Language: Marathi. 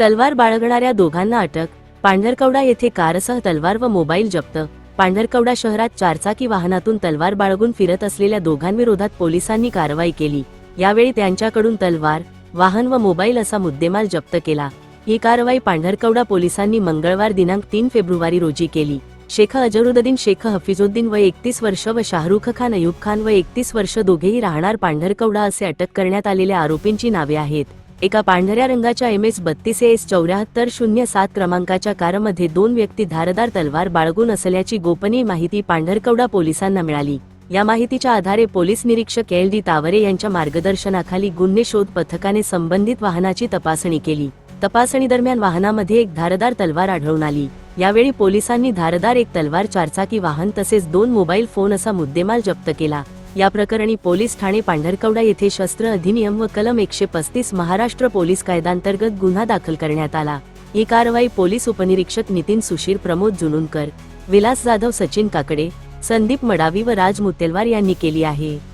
तलवार बाळगणाऱ्या दोघांना अटक. पांढरकवडा येथे कारसह तलवार व मोबाईल जप्त. पांढरकवडा शहरात चारचाकी वाहनातून तलवार बाळगून फिरत असलेल्या दोघांविरोधात पोलिसांनी कारवाई केली. यावेळी त्यांच्याकडून तलवार वाहन व मोबाईल असा मुद्देमाल जप्त केला. ही कारवाई पांढरकवडा पोलिसांनी मंगळवार दिनांक तीन फेब्रुवारी रोजी केली. शेख अजरुद्दीन शेख हफिजुद्दीन व एकतीस वर्ष व शाहरुख खान अयूब खान व एकतीस वर्ष दोघेही राहणार पांढरकवडा असे अटक करण्यात आलेल्या आरोपींची नावे आहेत. एका पांढऱ्या रंगाच्या एम एस बत्तीस एस चौऱ्याहत्तर शून्य सात क्रमांकाच्या कारमध्ये दोन व्यक्ती धारदार तलवार बाळगून असल्याची गोपनीय माहिती पांढरकवडा पोलिसांना मिळाली. या माहितीच्या आधारे पोलीस निरीक्षक एल डी तावरे यांच्या मार्गदर्शनाखाली गुन्हे शोध पथकाने संबंधित वाहनाची तपासणी केली. तपासणी दरम्यान वाहनामध्ये एक धारदार तलवार आढळून आली. यावेळी पोलिसांनी धारदार एक तलवार चारचाकी वाहन तसेच दोन मोबाईल फोन असा मुद्देमाल जप्त केला. या प्रकरणी पोलीस ठाणे पांढरकवडा येथे शस्त्र अधिनियम व कलम एकशे पस्तीस महाराष्ट्र पोलीस कायद्यांतर्गत गुन्हा दाखल करण्यात आला. ही कारवाई पोलीस उपनिरीक्षक नितीन सुशीर प्रमोद जुनुनकर विलास जाधव सचिन काकडे संदीप मडावी व राज मुतेलवार यांनी केली आहे.